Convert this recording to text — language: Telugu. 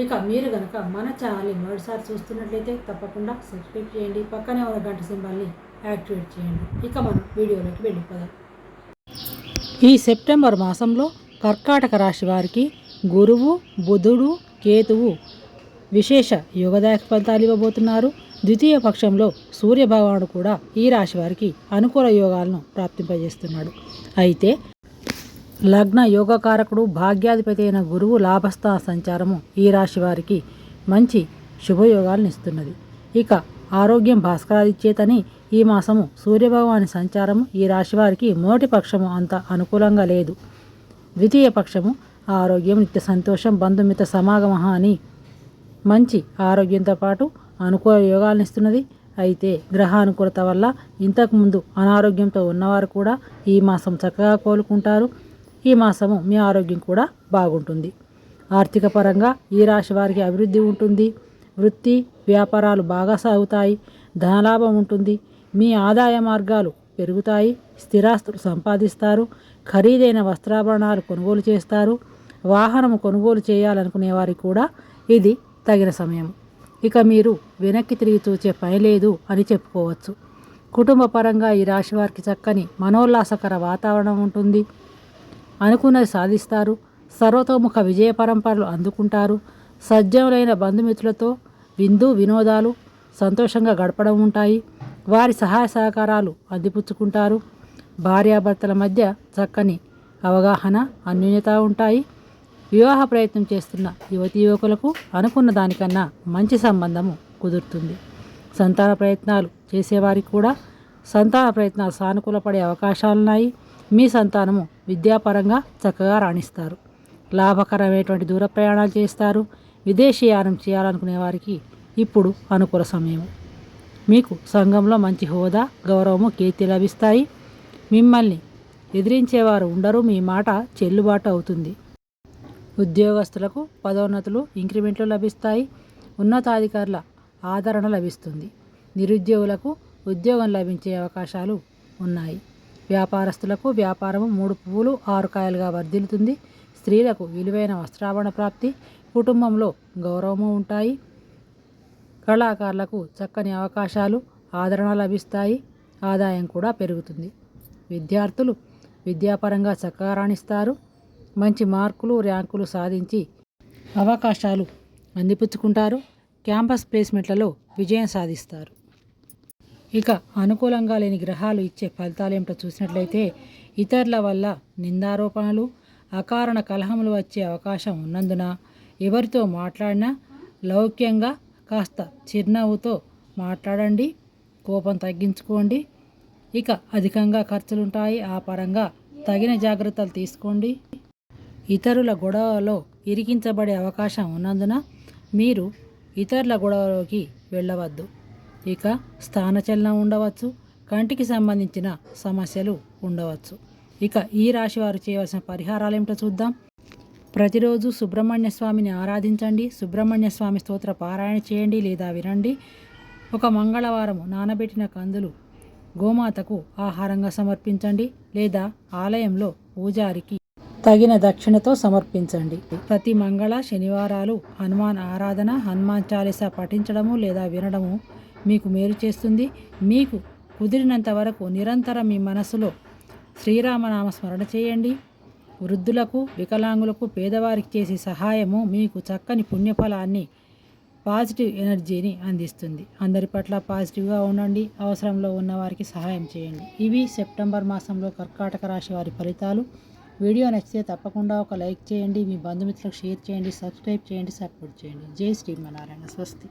ఇక మీరు కనుక మన ఛానల్ని మొదటిసారి చూస్తున్నట్లయితే తప్పకుండా సబ్స్క్రైబ్ చేయండి. పక్కనే ఉన్న గంట సింబల్ని యాక్టివేట్ చేయండి. ఇక మనం వీడియోలోకి వెళ్ళిపోదాం. ఈ సెప్టెంబర్ మాసంలో కర్కాటక రాశి వారికి గురువు బుధుడు కేతువు విశేష యోగదాయక ఫలితాలు ఇవ్వబోతున్నారు. ద్వితీయ పక్షంలో సూర్యభగవానుడు కూడా ఈ రాశి వారికి అనుకూల యోగాలను ప్రాప్తింపజేస్తున్నాడు. అయితే లగ్న యోగకారకుడు భాగ్యాధిపతి అయిన గురువు లాభస్థ సంచారము ఈ రాశి వారికి మంచి శుభయోగాలను ఇస్తున్నది. ఇక ఆరోగ్యం భాస్కరాదిచ్చేతని ఈ మాసము సూర్యభగవాని సంచారము ఈ రాశి వారికి మొదటి పక్షము అంత అనుకూలంగా లేదు. ద్వితీయ పక్షము ఆరోగ్యం నిత్య సంతోషం బంధుమిత్ర సమాగమ అని మంచి ఆరోగ్యంతో పాటు అనుకూల యోగాలను ఇస్తున్నది. అయితే గ్రహ అనుకూలత వల్ల ఇంతకుముందు అనారోగ్యంతో ఉన్నవారు కూడా ఈ మాసం చక్కగా కోలుకుంటారు. ఈ మాసము మీ ఆరోగ్యం కూడా బాగుంటుంది. ఆర్థిక పరంగా ఈ రాశి వారికి అభివృద్ధి ఉంటుంది. వృత్తి వ్యాపారాలు బాగా సాగుతాయి. ధనలాభం ఉంటుంది. మీ ఆదాయ మార్గాలు పెరుగుతాయి. స్థిరాస్తులు సంపాదిస్తారు. ఖరీదైన వస్త్రాభరణాలు కొనుగోలు చేస్తారు. వాహనము కొనుగోలు చేయాలనుకునే వారికి కూడా ఇది తగిన సమయం. ఇక మీరు వెనక్కి తిరిగి చూచే పని లేదు అని చెప్పుకోవచ్చు. కుటుంబ పరంగా ఈ రాశి వారికి చక్కని మనోల్లాసకర వాతావరణం ఉంటుంది. అనుకున్నది సాధిస్తారు. సర్వతోముఖ విజయ పరంపరలు అందుకుంటారు. సజ్జములైన బంధుమిత్రులతో విందు వినోదాలు సంతోషంగా గడపడం ఉంటాయి. వారి సహాయ సహకారాలు అందిపుచ్చుకుంటారు. భార్యాభర్తల మధ్య చక్కని అవగాహన అన్యోన్యత ఉంటాయి. వివాహ ప్రయత్నం చేస్తున్న యువతి యువకులకు అనుకున్న దానికన్నా మంచి సంబంధము కుదురుతుంది. సంతాన ప్రయత్నాలు చేసేవారికి కూడా సంతాన ప్రయత్నాలు సానుకూలపడే అవకాశాలున్నాయి. మీ సంతానము విద్యాపరంగా చక్కగా రాణిస్తారు. లాభకరమైనటువంటి దూర ప్రయాణాలు చేస్తారు. విదేశీయానం చేయాలనుకునే వారికి ఇప్పుడు అనుకూల సమయం. మీకు సంఘంలో మంచి హోదా గౌరవము కీర్తి లభిస్తాయి. మిమ్మల్ని ఎదిరించేవారు ఉండరు. మీ మాట చెల్లుబాటు అవుతుంది. ఉద్యోగస్తులకు పదోన్నతులు ఇంక్రిమెంట్లు లభిస్తాయి. ఉన్నతాధికారుల ఆదరణ లభిస్తుంది. నిరుద్యోగులకు ఉద్యోగం లభించే అవకాశాలు ఉన్నాయి. వ్యాపారస్తులకు వ్యాపారము మూడు పువ్వులు ఆరు కాయలుగా వర్ధిల్లుతుంది. స్త్రీలకు విలువైన వస్త్రాభరణ ప్రాప్తి కుటుంబంలో గౌరవము ఉంటాయి. కళాకారులకు చక్కని అవకాశాలు ఆదరణ లభిస్తాయి. ఆదాయం కూడా పెరుగుతుంది. విద్యార్థులు విద్యాపరంగా చక్కగా రాణిస్తారు మంచి మార్కులు ర్యాంకులు సాధించి అవకాశాలు అందిపుచ్చుకుంటారు. క్యాంపస్ ప్లేస్మెంట్లలో విజయం సాధిస్తారు. ఇక అనుకూలంగా లేని గ్రహాలు ఇచ్చే ఫలితాలేమిటో చూసినట్లయితే ఇతరుల వల్ల నిందారోపణలు అకారణ కలహములు వచ్చే అవకాశం ఉన్నందున ఎవరితో మాట్లాడినా లౌక్యంగా కాస్త చిరునవ్వుతో మాట్లాడండి కోపం తగ్గించుకోండి. ఇక అధికంగా ఖర్చులుంటాయి ఆ పరంగా తగిన జాగ్రత్తలు తీసుకోండి. ఇతరుల గొడవలో ఇరికించబడే అవకాశం ఉన్నందున మీరు ఇతరుల గొడవలోకి వెళ్ళవద్దు. ఇక స్థానచలనం ఉండవచ్చు కంటికి సంబంధించిన సమస్యలు ఉండవచ్చు. ఇక ఈ రాశి వారు చేయవలసిన పరిహారాలు ఏమిటో చూద్దాం. ప్రతిరోజు సుబ్రహ్మణ్య స్వామిని ఆరాధించండి సుబ్రహ్మణ్య స్వామి స్తోత్ర పారాయణ చేయండి లేదా వినండి. ఒక మంగళవారం నానబెట్టిన కందులు గోమాతకు ఆహారంగా సమర్పించండి లేదా ఆలయంలో పూజారికి తగిన దక్షిణతో సమర్పించండి. ప్రతి మంగళ శనివారాలు హనుమాన్ ఆరాధన హనుమాన్ చాలీసా పఠించడము లేదా వినడము మీకు మేలు చేస్తుంది. మీకు కుదిరినంత వరకు నిరంతరం మీ మనసులో శ్రీరామనామ స్మరణ చేయండి. వృద్ధులకు వికలాంగులకు పేదవారికి చేసే సహాయము మీకు చక్కని పుణ్యఫలాన్ని పాజిటివ్ ఎనర్జీని అందిస్తుంది. అందరి పట్ల పాజిటివ్గా ఉండండి. అవసరంలో ఉన్న వారికి సహాయం చేయండి. ఇవి సెప్టెంబర్ మాసంలో కర్కాటక రాశి వారి ఫలితాలు. వీడియో నచ్చితే తప్పకుండా ఒక లైక్ చేయండి. మీ బంధుమిత్రులకు షేర్ చేయండి. సబ్స్క్రైబ్ చేయండి. సపోర్ట్ చేయండి. జై శ్రీమనారాయణ స్వస్తి.